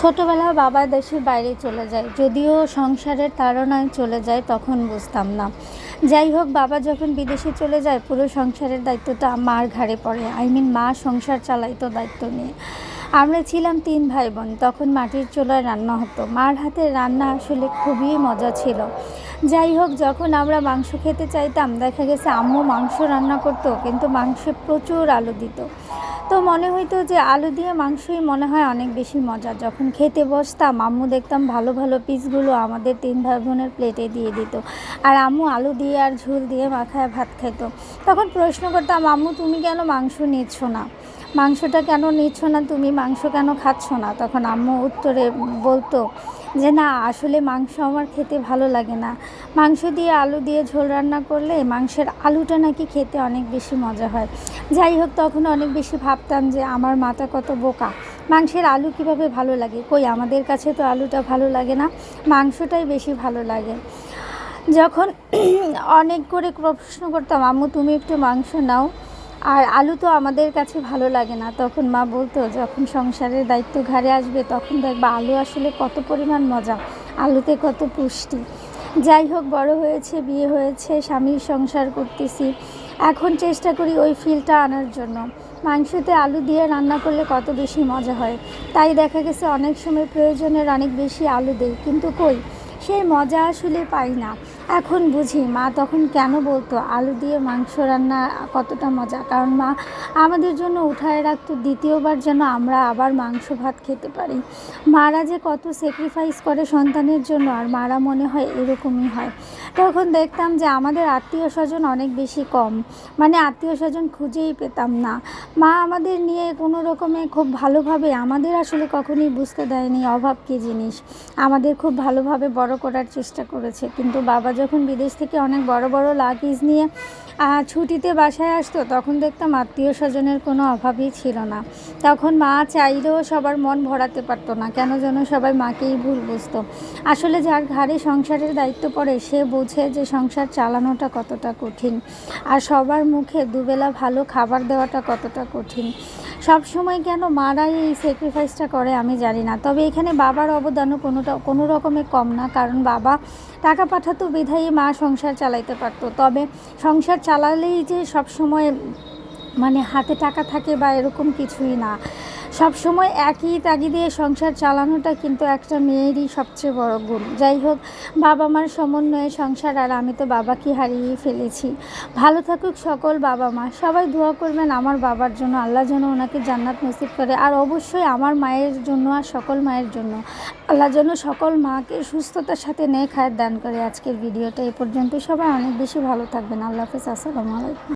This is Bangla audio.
ছোটোবেলা বাবা দেশের বাইরে চলে যায়, যদিও সংসারের তাড়নায় চলে যায় তখন বুঝতাম না। যাই হোক, বাবা যখন বিদেশে চলে যায়, পুরো সংসারের দায়িত্বটা মার ঘাড়ে পড়ে। আই মিন মা সংসার চালাইতো দায়িত্ব নিয়ে। আমরা ছিলাম তিন ভাই বোন তখন মাটির চুলায় রান্না হতো। মার হাতের রান্না আসলে খুবই মজা ছিল। যাই হোক, যখন আমরা মাংস খেতে চাইতাম, দেখা গেছে আম্মু মাংস রান্না করতো, কিন্তু মাংসে প্রচুর আলু দিত। তো মনে হইতো যে আলু দিয়ে মাংসই মনে হয় অনেক বেশি মজা যখন খেতে বসতাম, আম্মু দেখতাম ভালো ভালো পিসগুলো আমাদের তিন ভাই বোনের প্লেটে দিয়ে দিত। আর আম্মু আলু দিয়ে আর ঝুল দিয়ে মাখায় ভাত খেত তখন প্রশ্ন করতাম, আম্মু তুমি কেন মাংস নিচ্ছ না? মাংসটা কেন নিচ্ছ না? তুমি মাংস কেন খাচ্ছ না? তখন আম্মু উত্তরে বলতো যে না, আসলে মাংস আমার খেতে ভালো লাগে না। মাংস দিয়ে আলু দিয়ে ঝোল রান্না করলে মাংসের আলুটা নাকি খেতে অনেক বেশি মজা হয়। যাই হোক, তখন অনেক বেশি ভাবতাম যে আমার মাথা কত বোকা। মাংসের আলু কীভাবে ভালো লাগে? কই, আমাদের কাছে তো আলুটা ভালো লাগে না, মাংসটাই বেশি ভালো লাগে। যখন অনেক করে প্রশ্ন করতাম, আম্মু, তুমি একটু মাংস নাও। আর আলু তো আমাদের কাছে ভালো লাগে না। তখন মা বলতো, যখন সংসারের দায়িত্ব ঘাড়ে আসবে, তখন দেখবা আলু আসলে কত পরিমাণ মজা, আলুতে কত পুষ্টি। যাই হোক, বড় হয়েছে, বিয়ে হয়েছে, স্বামীর সংসার করতেছি। এখন চেষ্টা করি ওই ফিলটা আনার জন্য। মাংসতে আলু দিয়ে রান্না করলে কত বেশি মজা হয়। তাই দেখা গেছে অনেক সময় প্রয়োজনের অনেক বেশি আলু দেই, কিন্তু কই? সেই মজা আসলে পাই না। এখন বুঝি মা তখন কেন বলতো, আলু দিয়ে মাংস রান্না কতটা মজা। কারণ মা আমাদের জন্য উঠায় রাখতো, দ্বিতীয়বার যেন আমরা আবার মাংস ভাত খেতে পারি। মারা যে কত স্যাক্রিফাইস করে সন্তানের জন্য, আর মারা মনে হয় এরকমই হয়। তখন দেখতাম যে আমাদের আত্মীয় স্বজন অনেক বেশি কম। মানে আত্মীয় স্বজন খুঁজেই পেতাম না। মা আমাদের নিয়ে কোনো রকমে খুব ভালোভাবে, আমাদের আসলে কখনোই বুঝতে দেয়নি, অভাব কী জিনিস। আমাদের খুব ভালোভাবে বড় করার চেষ্টা করেছে। কিন্তু বাবা যখন বিদেশ থেকে অনেক বড় বড় লাগেজ নিয়ে ছুটিতে বাসায় আসতো, তখন দেখতাম আত্মীয় স্বজনের কোনো অভাবই ছিল না। তখন মা চাইলেও সবার মন ভরাতে পারতো না, কেন যেন সবাই মাকেই ভুল বুঝতো। আসলে যার ঘাড়ে সংসারের দায়িত্ব পড়ে, সে বোঝে যে সংসার চালানোটা কতটা কঠিন, আর সবার মুখে দুবেলা ভালো খাবার দেওয়াটা কতটা কঠিন। সব সময় কেন মারাই এই স্যাক্রিফাইসটা করে আমি জানি না। তবে এখানে বাবার অবদানও কোনোটা, কোনো রকমে কম না, কারণ বাবা টাকা পাঠাতো বিধায়ী মা সংসার চালাইতে পারতো। তবে সংসার চালালেই যে সব সময় মানে হাতে টাকা থাকে বা এরকম কিছুই না। সব সময় একই তাগিদে সংসার চালানোটা কিন্তু একটা মেয়েরই সবচেয়ে বড় গুণ। যাই হোক, বাবা মার সমন্বয়ে সংসার, আর আমি তো বাবাকে হারিয়ে ফেলেছি। ভালো থাকুক সকল বাবা মা। সবাই দোয়া করবেন আমার বাবার জন্য। আল্লাহ যেন ওনাকে জান্নাত নসিব করে, আর অবশ্যই আমার মায়ের জন্য আর সকল মায়ের জন্য। আল্লাহ যেন সকল মাকে সুস্থতার সাথে নেক হায়াত দান করে। আজকের ভিডিওটা এ পর্যন্ত সবাই অনেক বেশি ভালো থাকবেন। আল্লাহ হাফেজ। আসসালামু আলাইকুম।